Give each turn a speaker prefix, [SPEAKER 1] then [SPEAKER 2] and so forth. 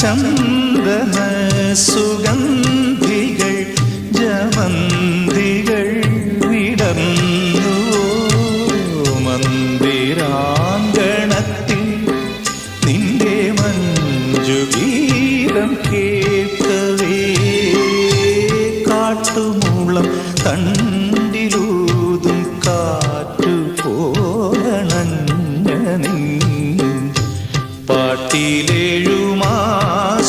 [SPEAKER 1] ചന്ദന സുഗന്ധികൾ ജമന്തികൾ വിടർന്നുവോ? മന്ദിരാങ്കണത്തിൽ നിന്റെ മഞ്ജുഗീരം കേട്ടവേ കാട്ടുമൂളം തണ്ടിലൂതും കാറ്റു പോലണഞ്ഞ പാട്ടിലേഴു